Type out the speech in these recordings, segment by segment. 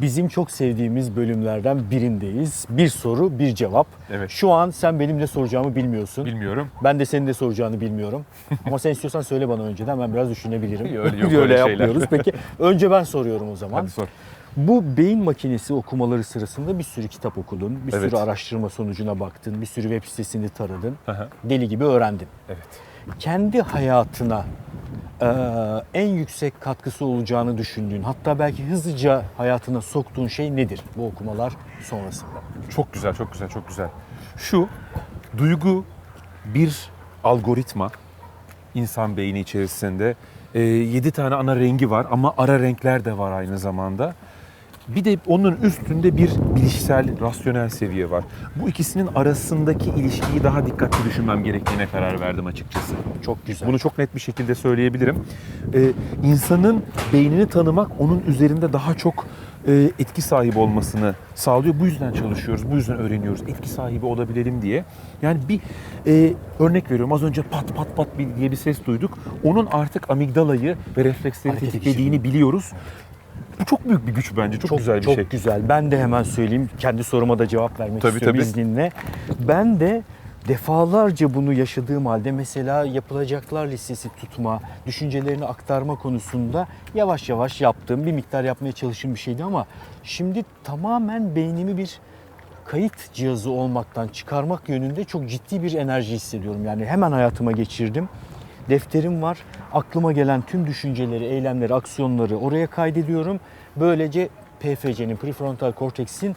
Bizim çok sevdiğimiz bölümlerden birindeyiz. Bir soru, bir cevap. Evet. Şu an sen benim ne soracağımı bilmiyorsun. Bilmiyorum. Ben de senin de soracağını bilmiyorum. Ama sen istiyorsan söyle bana önceden ben biraz düşünebilirim. Öyle yok, öyle şeyler. yapmıyoruz. Peki önce ben soruyorum o zaman. Hadi sor. Bu beyin makinesi okumaları sırasında bir sürü kitap okudun, bir Evet. sürü araştırma sonucuna baktın, bir sürü web sitesini taradın, hı. deli gibi öğrendin. Evet. Kendi hayatına eee, en yüksek katkısı olacağını düşündüğün, hatta belki hızlıca hayatına soktuğun şey nedir bu okumalar sonrasında? Çok güzel, çok güzel, çok güzel. Şu duygu bir algoritma insan beyni içerisinde. 7 tane ana rengi var ama ara renkler de var aynı zamanda. Bir de onun üstünde bir bilişsel, rasyonel seviye var. Bu ikisinin arasındaki ilişkiyi daha dikkatli düşünmem gerektiğine karar verdim açıkçası. Çok güzel. Bunu çok net bir şekilde söyleyebilirim. Ee, insanın beynini tanımak onun üzerinde daha çok e, etki sahibi olmasını sağlıyor. Bu yüzden çalışıyoruz, bu yüzden öğreniyoruz. Etki sahibi olabilelim diye. Yani bir e, örnek veriyorum. Az önce pat pat pat diye bir ses duyduk. Onun artık amigdalayı ve refleksleri tetiklediğini biliyoruz. Bu çok büyük bir güç bence. Çok, güzel bir çok şey. güzel. Ben de hemen söyleyeyim. Kendi soruma da cevap vermek Tabii, istiyorum tabii. izninle. Ben de defalarca bunu yaşadığım halde mesela yapılacaklar listesi tutma, düşüncelerini aktarma konusunda yavaş yavaş yaptığım, bir miktar yapmaya çalıştığım bir şeydi ama şimdi tamamen beynimi bir kayıt cihazı olmaktan çıkarmak yönünde çok ciddi bir enerji hissediyorum. Yani hemen hayatıma geçirdim. Defterim var. Aklıma gelen tüm düşünceleri, eylemleri, aksiyonları oraya kaydediyorum. Böylece PFC'nin, prefrontal korteksin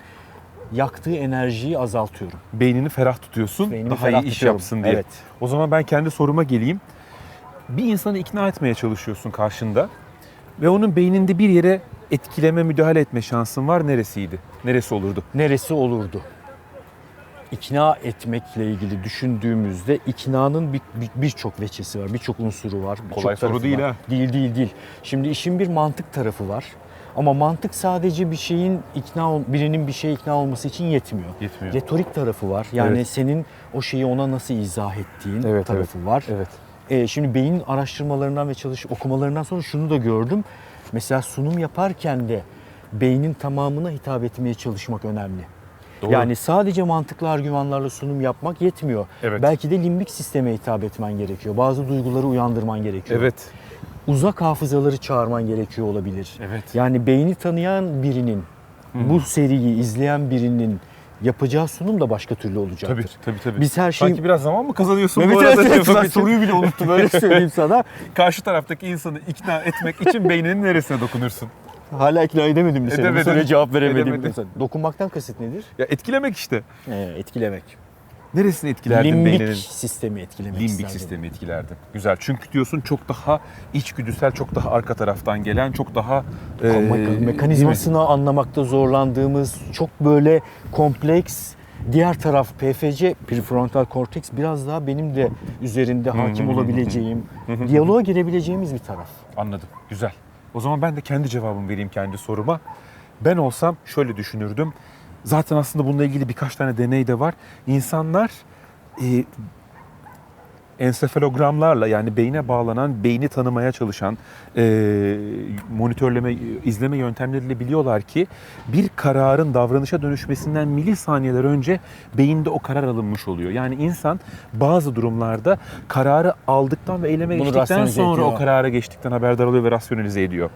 yaktığı enerjiyi azaltıyorum. Beynini ferah tutuyorsun. Beynimi daha ferah iyi iş tutuyorum. yapsın diye. Evet. O zaman ben kendi soruma geleyim. Bir insanı ikna etmeye çalışıyorsun karşında ve onun beyninde bir yere etkileme, müdahale etme şansın var. Neresiydi? Neresi olurdu? Neresi olurdu? İkna etmekle ilgili düşündüğümüzde iknanın bir- bir- birçok veçesi var, birçok unsuru var. birçok Kolay soru değil var. ha. Değil değil değil. Şimdi işin bir mantık tarafı var. Ama mantık sadece bir şeyin ikna birinin bir şeye ikna olması için yetmiyor. Yetmiyor. Retorik tarafı var. Yani Evet. senin o şeyi ona nasıl izah ettiğin Evet, tarafı var. Evet. Ee, şimdi beyin araştırmalarından ve çalış okumalarından sonra şunu da gördüm. Mesela sunum yaparken de beynin tamamına hitap etmeye çalışmak önemli. Doğru. Yani sadece mantıklı argümanlarla sunum yapmak yetmiyor. Evet. Belki de limbik sisteme hitap etmen gerekiyor. Bazı duyguları uyandırman gerekiyor. Evet. Uzak hafızaları çağırman gerekiyor olabilir. Evet. Yani beyni tanıyan birinin, bu seriyi izleyen birinin yapacağı sunum da başka türlü olacaktır. Tabii, tabii, tabii. Biz her şeyi... Sanki biraz zaman mı kazanıyorsun Evet, bu arada? evet, evet. Ben soruyu bile unuttum öyle söyleyeyim sana. Karşı taraftaki insanı ikna etmek için beyninin neresine dokunursun? Hala ikna edemedim mi seni? Bu Edemedim. soruya cevap veremedim. Edemedim. Dokunmaktan kasıt nedir? Ya etkilemek işte. Ee, etkilemek. Neresini etkilerdin Limbik beyninin? sistemi etkilemek Limbik isterdim. sistemi etkilerdin. Güzel. Çünkü diyorsun çok daha içgüdüsel, çok daha arka taraftan gelen, çok daha... e, değil mi? mekanizmasını anlamakta zorlandığımız çok böyle kompleks diğer taraf PFC prefrontal korteks biraz daha benim de üzerinde hakim olabileceğim, diyaloğa girebileceğimiz bir taraf. Anladım. Güzel. O zaman ben de kendi cevabımı vereyim kendi soruma. Ben olsam şöyle düşünürdüm. Zaten aslında bununla ilgili birkaç tane deney de var. İnsanlar e, ensefalogramlarla yani beyne bağlanan, beyni tanımaya çalışan e, monitörleme, izleme yöntemleriyle biliyorlar ki bir kararın davranışa dönüşmesinden milisaniyeler önce beyinde o karar alınmış oluyor. Yani insan bazı durumlarda kararı aldıktan ve eyleme Bunu geçtikten sonra ediyor. o karara geçtikten haberdar oluyor ve rasyonalize ediyor.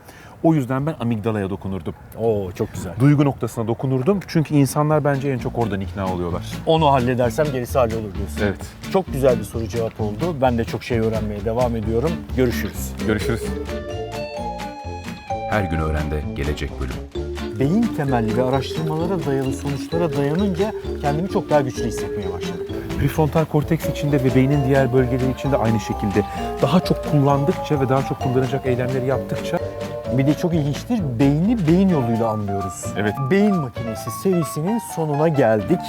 O yüzden ben amigdalaya dokunurdum. Oo çok güzel. Duygu noktasına dokunurdum. Çünkü insanlar bence en çok oradan ikna oluyorlar. Onu halledersem gerisi hallolur diyorsun. Evet. Çok güzel bir soru cevap oldu. Ben de çok şey öğrenmeye devam ediyorum. Görüşürüz. Görüşürüz. Her gün öğrende gelecek bölüm. Beyin temelli ve araştırmalara dayalı sonuçlara dayanınca kendimi çok daha güçlü hissetmeye başladım. Prefrontal korteks içinde ve beynin diğer bölgeleri içinde aynı şekilde daha çok kullandıkça ve daha çok kullanacak eylemleri yaptıkça Bir de çok ilginçtir, beyni beyin yoluyla anlıyoruz. Evet. Beyin Makinesi serisinin sonuna geldik.